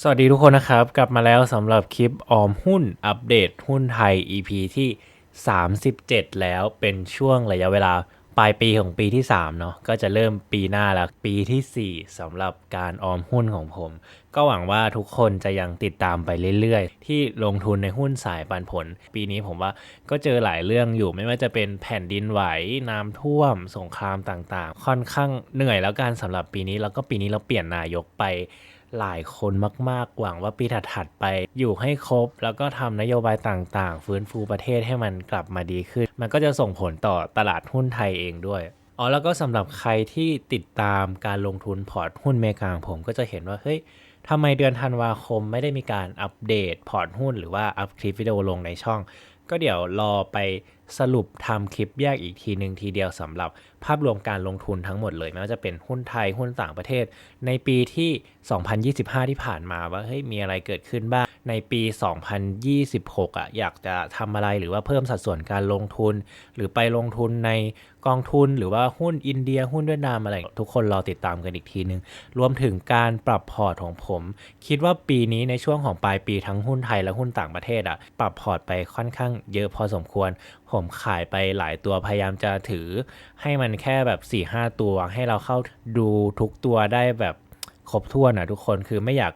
สวัสดีทุกคนนะครับ กลับมาแล้วสำหรับคลิปออมหุ้นอัปเดตหุ้นไทย EP ที่ 37 แล้วเป็นช่วงระยะเวลาปลายปีของปีที่3เนาะก็จะเริ่มปีหน้าแล้วปีทีสี่4สำหรับการออมหุ้นของผม ก็หวังว่าทุกคนจะยังติดตามไปเรื่อยๆ ที่ลงทุนในหุ้นสายปันผล ปีนี้ผมว่าก็เจอหลายเรื่องอยู่ไม่ว่าจะเป็นแผ่นดินไหวน้ำท่วม สงครามต่างๆ ค่อนข้างเหนื่อยแล้วกันสำหรับปีนี้แล้วก็ปีนี้เราเปลี่ยนนายกไป หลายคนมากๆ หวังว่าปีถัดๆไปอยู่ให้ครบ แล้วก็ทำนโยบายต่างๆ ฟื้นฟูประเทศให้มันกลับมาดีขึ้น มันก็จะส่งผลต่อตลาดหุ้นไทยเองด้วยอ๋อแล้วก็สำหรับใครที่ติดตามการลงทุนพอร์ตหุ้นเมกาของผมก็จะเห็นว่าเฮ้ยทำไมเดือนธันวาคมไม่ได้มีการอัปเดตพอร์ตหุ้นหรือว่าอัพคลิปวิดีโอลงในช่อง ก็เดี๋ยวรอไป สรุปทำคลิปแยกอีกทีหนึ่งทีเดียวสำหรับภาพรวมการลงทุนทั้งหมดเลยไม่ว่าจะเป็นหุ้นไทยหุ้นต่างประเทศ ในปีที่ 2025 ที่ผ่านมาว่าเฮ้ยมีอะไรเกิดขึ้นบ้างในปี 2026อะอยากจะทำอะไรหรือว่าเพิ่มสัดส่วนการลงทุน หรือไปลงทุนในกองทุนหรือว่าหุ้นอินเดียหุ้นเวียดนามอะไร ทุกคนรอติดตามกันอีกทีนึง รวมถึงการปรับพอร์ตของผม คิดว่าปีนี้ในช่วงของปลายปีทั้งหุ้นไทยและหุ้นต่างประเทศอะปรับพอร์ตไปค่อนข้างเยอะพอสมควร ผผมขายไปหลายตัวพยายามจะถือ ให้มันแค่แบบ4ี่ห้าตัวให้เราเข้าดูทุกตัวได้แบบครบถ้วนนะทุกคนคือไม่อยาก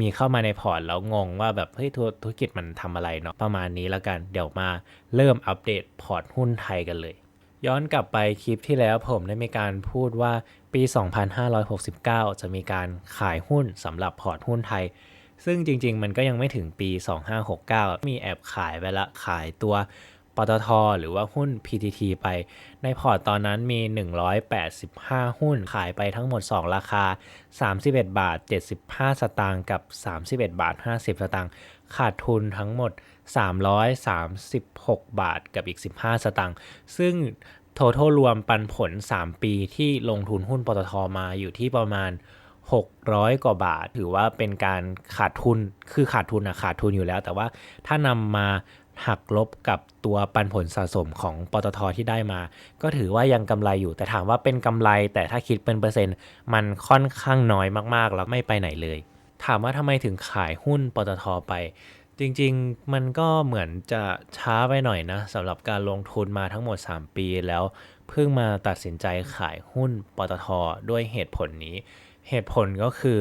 มีเข้ามาในพอร์ตแล้วงงว่าแบบเฮ้ยธุธุรกิจมันทำอะไรเนาะประมาณนี้แล้วกันเดี๋ยวมาเริ่มอัปเดตพอร์ตหุ้นไทยกันเลย ย้อนกลับไปคลิปที่แล้วผมได้มีการพูดว่าปี 2569 จะมีการขายหุ้นสำหรับพอร์ตหุ้นไทย ซึ่งจริง ๆ มันก็ยังไม่ถึงปี 2569 มีแอบขายไปละขายตัว ปตท หรือว่าหุ้น PTT ไป ในพอร์ตตอนนั้นมี 185 หุ้นขายไปทั้งหมด 2 ราคา 31 บาท 75 สตางค์กับ 31 บาท 50 สตางค์ขาดทุนทั้งหมด 336 บาทกับอีก 15 สตางค์ซึ่ง total รวมปันผล 3 ปีที่ลงทุนหุ้นปตทมาอยู่ที่ประมาณ 600 กว่าบาท ถือว่าเป็นการขาดทุนคือขาดทุนอะขาดทุนอยู่แล้ว แต่ว่าถ้านำมา หักลบกับตัวปันผลสะสมของปตทที่ได้มา ก็ถือว่ายังกำไรอยู่ แต่ถามว่าเป็นกำไร แต่ถ้าคิดเป็นเปอร์เซ็นต์ มันค่อนข้างน้อยมากๆ แล้วไม่ไปไหนเลย ถามว่าทำไมถึงขายหุ้นปตทไป จริงๆ มันก็เหมือนจะช้าไปหน่อยนะสำหรับการลงทุนมาทั้งหมด 3 ปีแล้ว เพิ่งมาตัดสินใจขายหุ้นปตทด้วยเหตุผลนี้ เหตุผลก็คือ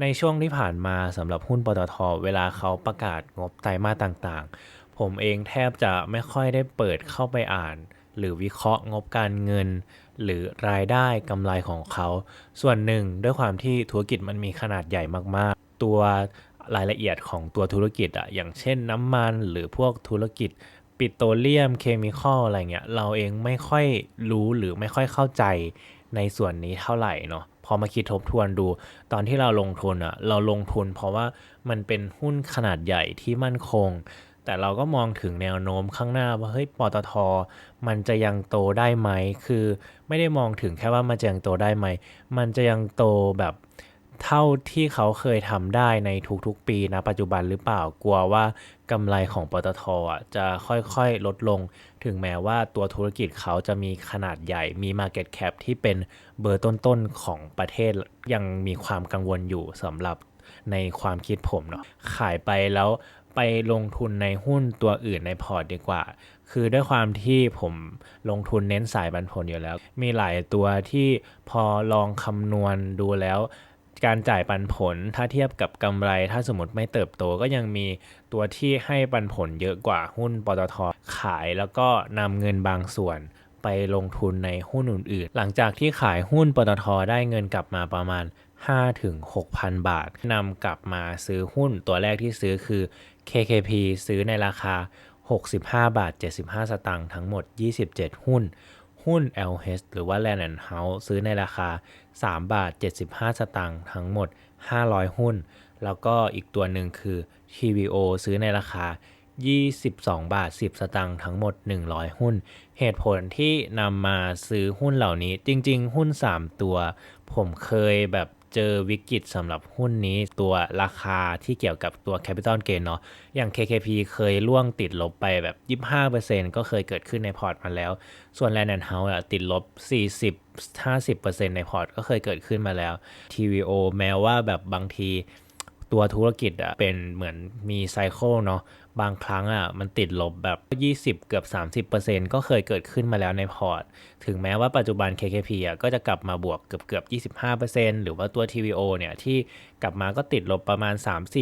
ในช่วงที่ผ่านมาสำหรับหุ้นปตท เวลาเขาประกาศงบไตรมาสต่างๆ ผมเองแทบจะไม่ค่อยได้เปิดเข้าไปอ่าน หรือวิเคราะห์งบการเงิน หรือรายได้กำไรของเขา ส่วนหนึ่งด้วยความที่ธุรกิจมันมีขนาดใหญ่มากๆ ตัวรายละเอียดของตัวธุรกิจอะอย่างเช่นน้ำมันหรือพวกธุรกิจปิโตรเลียมเคมีคอลอะไรเงี้ยเราเองไม่ค่อยรู้หรือไม่ค่อยเข้าใจในส่วนนี้เท่าไหร่เนาะพอมาคิดทบทวนดู ตอนที่เราลงทุนอะเราลงทุนเพราะว่ามันเป็นหุ้นขนาดใหญ่ที่มั่นคง แต่เราก็มองถึงแนวโน้มข้างหน้าว่าเฮ้ยปตท มันจะยังโตได้ไหม คือไม่ได้มองถึงแค่ว่ามันจะยังโตได้ไหม มันจะยังโตแบบเท่าที่เขาเคยทำได้ในทุกๆปีนะปัจจุบันหรือเปล่ากลัวว่ากำไรของปตทอะจะค่อยๆลดลง ถึงแม้ว่าตัวธุรกิจเขาจะมีขนาดใหญ่มี Market Cap ที่เป็นเบอร์ต้นๆของประเทศยังมีความกังวลอยู่สำหรับในความคิดผมเนาะขายไปแล้ว ไปลงทุนในหุ้นตัวอื่นในพอร์ตดีกว่า คือด้วยความที่ผมลงทุนเน้นสายบันผลอยู่แล้ว มีหลายตัวที่พอลองคำนวณดูแล้วการจ่ายปันผลถ้าเทียบกับกำไร ถ้าสมมติไม่เติบโตก็ยังมีตัวที่ให้ปันผลเยอะกว่าหุ้นปตทขายแล้วก็นำเงินบางส่วนไปลงทุนในหุ้นอื่นๆ หลังจากที่ขายหุ้นปตทได้เงินกลับมาประมาณ 5-6,000 บาทนำกลับมาซื้อหุ้นตัวแรกที่ซื้อคือ KKP ซื้อในราคา 65 บาท 75 สตางค์ทั้งหมด 27 หุ้น หุ้น LH หรือว่า Land and House ซื้อในราคา 3 บาท 75 สตางค์ทั้งหมด 500 หุ้น แล้วก็อีกตัวหนึ่งคือ TVO ซื้อในราคา 22 บาท 10 สตางค์ทั้งหมด 100 หุ้น เหตุผลที่นำมาซื้อหุ้นเหล่านี้จริง ๆ หุ้น 3 ตัว ผมเคยแบบ เจอวิกฤตสำหรับหุ้นนี้ตัวราคาที่เกี่ยวกับตัว Capital Gain เนาะอย่าง KKP เคยล่วงติดลบไปแบบ 25%ก็เคยเกิดขึ้นในพอร์ตมาแล้ว ส่วน Land and House ติดลบ 40-50%ในพอร์ตก็เคยเกิดขึ้นมาแล้ว TVO แม้ว่าแบบบางที ตัวธุรกิจอะเป็นเหมือนมีไซเคิลเนาะบางครั้งอะมันติดลบแบบ 20 เกือบ 30%ก็เคยเกิดขึ้นมาแล้วในพอร์ต ถึงแม้ว่าปัจจุบัน KKP อะก็จะกลับมาบวกเกือบเกือบ 25%หรือว่าตัว TVO เนี่ยที่กลับมาก็ติดลบประมาณ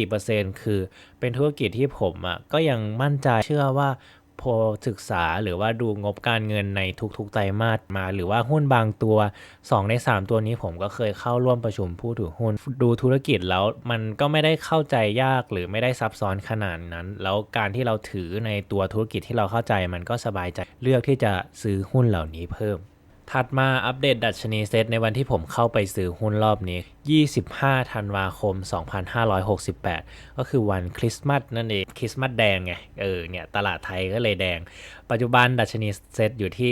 3-4%คือเป็นธุรกิจที่ผมอะก็ยังมั่นใจเชื่อว่า พอศึกษาหรือว่าดูงบการเงินในทุกๆไตรมาสมา หรือว่าหุ้นบางตัว 2 ใน 3 ตัวนี้ผมก็เคยเข้าร่วมประชุมผู้ถือหุ้น ดูธุรกิจแล้วมันก็ไม่ได้เข้าใจยากหรือไม่ได้ซับซ้อนขนาดนั้น แล้วการที่เราถือในตัวธุรกิจที่เราเข้าใจมันก็สบายใจเลือกที่จะซื้อหุ้นเหล่านี้เพิ่ม ถัดมาอัปเดตดัชนีเซตในวันที่ผมเข้าไปซื้อหุ้นรอบนี้ 25 ธันวาคม 2568 ก็คือวันคริสต์มาสนั่นเอง คริสต์มาสแดงไง เออ เนี่ย ตลาดไทยก็เลยแดง ปัจจุบันดัชนีเซตอยู่ที่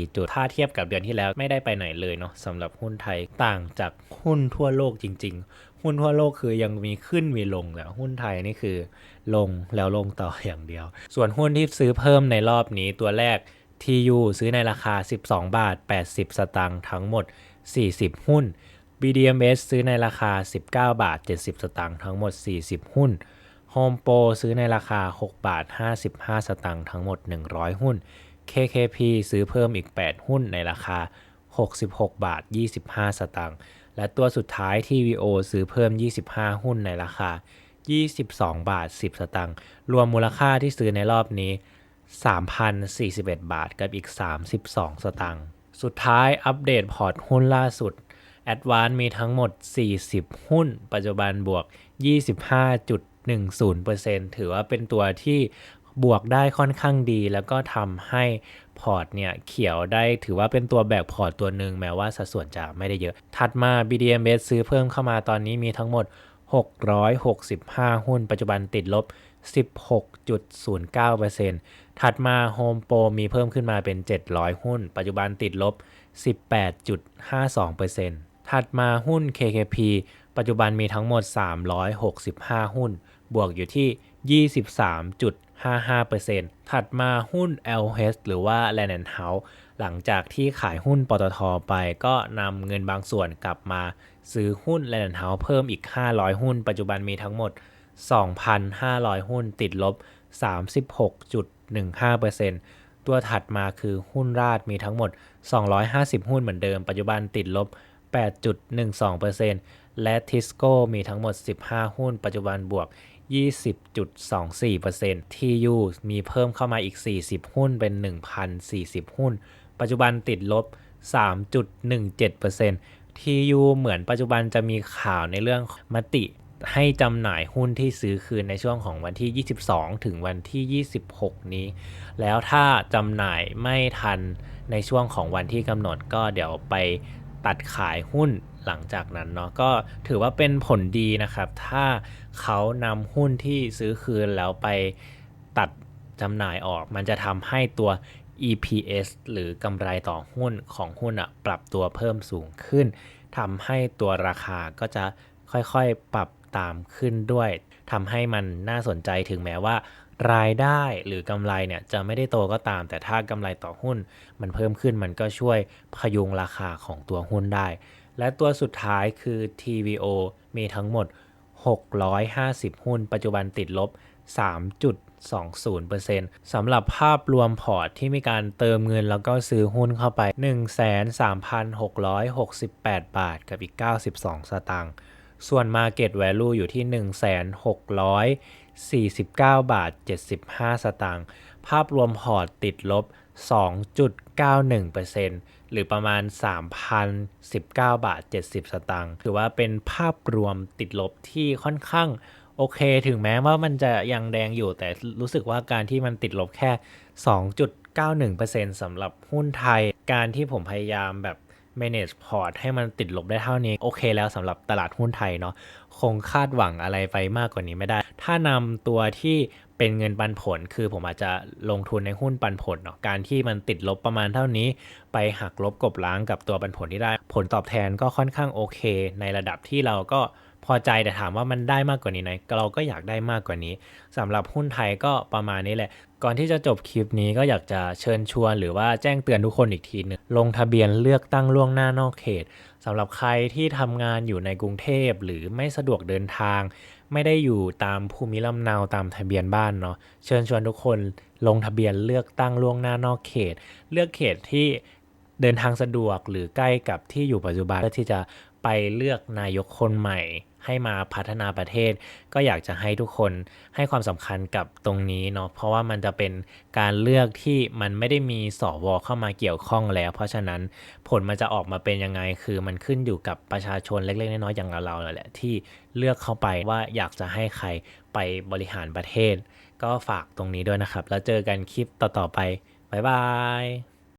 1,264 จุด ถ้าเทียบกับเดือนที่แล้วไม่ได้ไปไหนเลยเนาะสำหรับหุ้นไทยต่างจากหุ้นทั่วโลกจริง ๆ หุ้นทั่วโลกคือยังมีขึ้นมีลงแต่หุ้นไทยนี่คือลงแล้วลงต่ออย่างเดียว ส่วนหุ้นที่ซื้อเพิ่มในรอบนี้ตัวแรก TU ซื้อในราคา 12 บาท 80 สตางค์ทั้งหมด 40 หุ้น BDMs ซื้อในราคา 19 บาท 70 สตางค์ทั้งหมด 40 หุ้น Home Pro ซื้อในราคา 6 บาท 55 สตางค์ทั้งหมด 100 หุ้น KKP ซื้อเพิ่มอีก 8 หุ้นในราคา 66 บาท 25 สตางค์และตัวสุดท้าย TVO ซื้อเพิ่ม 25 หุ้นในราคา 22 บาท 10 สตางค์รวมมูลค่าที่ซื้อในรอบนี้ 3,041 บาทกับอีก 32 สตางค์ สุดท้ายอัปเดตพอร์ตหุ้นล่าสุด a d v a n c e มีทั้งหมด 40 หุ้น ปัจจุบันบวก 25.10%ถือว่าเป็นตัวที่บวกได้ค่อนข้างดี แล้วก็ทำให้พอร์ตเนี่ยเขียวได้ถือว่าเป็นตัวแบกพอร์ตตัวหนึ่งแม้ว่าสัดส่วนจะไม่ได้เยอะ ถัดมา BDMs ซื้อเพิ่มเข้ามาตอนนี้มีทั้งหมด 665 หุ้น ปัจจุบันติดลบ 16.09%ถัดมา Home Pro มีเพิ่มขึ้นมาเป็น 700 หุ้น ปัจจุบันติดลบ 18.52%ถัดมาหุ้น KKP ปัจจุบันมีทั้งหมด 365 หุ้น บวกอยู่ที่ 23.55%ถัดมาหุ้น LH หรือว่า Land House หลังจากที่ขายหุ้นปตทไปก็นำเงินบางส่วนกลับมา ซื้อหุ้น Land House เพิ่มอีก 500 หุ้น ปัจจุบันมีทั้งหมด 2,500 หุ้นติดลบ 36.15%ตัวถัดมาคือหุ้นราดมีทั้งหมด 250 หุ้นเหมือนเดิม ปัจจุบันติดลบ 8.12%และทิสโก้มีทั้งหมด 15 หุ้น ปัจจุบันบวก 20.24% TU มีเพิ่มเข้ามาอีก 40 หุ้นเป็น 1,040 หุ้น ปัจจุบันติดลบ 3.17% TU เหมือนปัจจุบันจะมีข่าวในเรื่องมติ ให้จำหน่ายหุ้นที่ซื้อคืนในช่วงของวันที่ 22 ถึงวันที่ 26 นี้ แล้วถ้าจำหน่ายไม่ทันในช่วงของวันที่กำหนดก็เดี๋ยวไปตัดขายหุ้นหลังจากนั้นเนาะก็ถือว่าเป็นผลดีนะครับ ถ้าเขานำหุ้นที่ซื้อคืนแล้วไปตัดจำหน่ายออก มันจะทำให้ตัว EPS หรือกำไรต่อหุ้นของหุ้นอะปรับตัวเพิ่มสูงขึ้นทำให้ตัวราคาก็จะค่อยๆ ปรับ ตามขึ้นด้วยทำให้มันน่าสนใจถึงแม้ว่า รายได้หรือกำไรเนี่ยจะไม่ได้โตก็ตาม แต่ถ้ากำไรต่อหุ้น มันเพิ่มขึ้นมันก็ช่วยพยุงราคาของตัวหุ้นได้ และตัวสุดท้ายคือ TVO มีทั้งหมด 650 หุ้น ปัจจุบันติดลบ 3.20%สำหรับภาพรวมพอร์ตที่มีการเติมเงินแล้วก็ซื้อหุ้นเข้าไป 13,668 บาท กับอีก 92 สตางค์ ส่วน Market Value อยู่ที่ 1,649 บาท 75 สตางค์ ภาพรวมพอร์ตติดลบ 2.91%หรือประมาณ 3,019 บาท 70 สตางค์ ถือว่าเป็นภาพรวมติดลบที่ค่อนข้างโอเค ถึงแม้ว่ามันจะยังแดงอยู่ แต่รู้สึกว่าการที่มันติดลบแค่ 2.91%สำหรับหุ้นไทย การที่ผมพยายามแบบ manage port ให้มันติดลบได้เท่านี้ โอเคแล้วสำหรับตลาดหุ้นไทยเนาะคงคาดหวังอะไรไปมากกว่านี้ไม่ได้ ถ้านำตัวที่เป็นเงินปันผล คือผมอาจจะลงทุนในหุ้นปันผลเนาะการที่มันติดลบประมาณเท่านี้ ไปหักลบกบล้างกับตัวปันผลที่ได้ ผลตอบแทนก็ค่อนข้างโอเค ในระดับที่เราก็พอใจแต่ถามว่ามันได้มากกว่านี้ไหมเราก็อยากได้มากกว่านี้สำหรับหุ้นไทยก็ประมาณนี้แหละ ก่อนที่จะจบคลิปนี้ก็อยากจะเชิญชวนหรือว่าแจ้งเตือนทุกคนอีกทีหนึงลงทะเบียนเลือกตั้งล่วงหน้านอกเขตสำหรับใครที่ทำงานอยู่ในกรุงเทพหรือไม่สะดวกเดินทาง ไม่ได้อยู่ตามภูมิลำเนาตามทะเบียนบ้านเนาะเชิญชวนทุกคนลงทะเบียนเลือกตั้งล่วงหน้านอกเขต เลือกเขตที่เดินทางสะดวกหรือใกล้กับที่อยู่ปัจจุบันเพื่อที่จะไปเลือกนายกคนใหม่ ให้มาพัฒนาประเทศ ก็อยากจะให้ทุกคนให้ความสำคัญกับตรงนี้เนาะเพราะว่ามันจะเป็นการเลือกที่มันไม่ได้มีสวเข้ามาเกี่ยวข้องแล้ว เพราะฉะนั้นผลมันจะออกมาเป็นยังไง คือมันขึ้นอยู่กับประชาชนเล็กๆน้อยๆอย่างเราๆแหละที่เลือกเข้าไปว่าอยากจะให้ใครไปบริหารประเทศ ก็ฝากตรงนี้ด้วยนะครับ แล้วเจอกันคลิปต่อๆไปบ๊ายบาย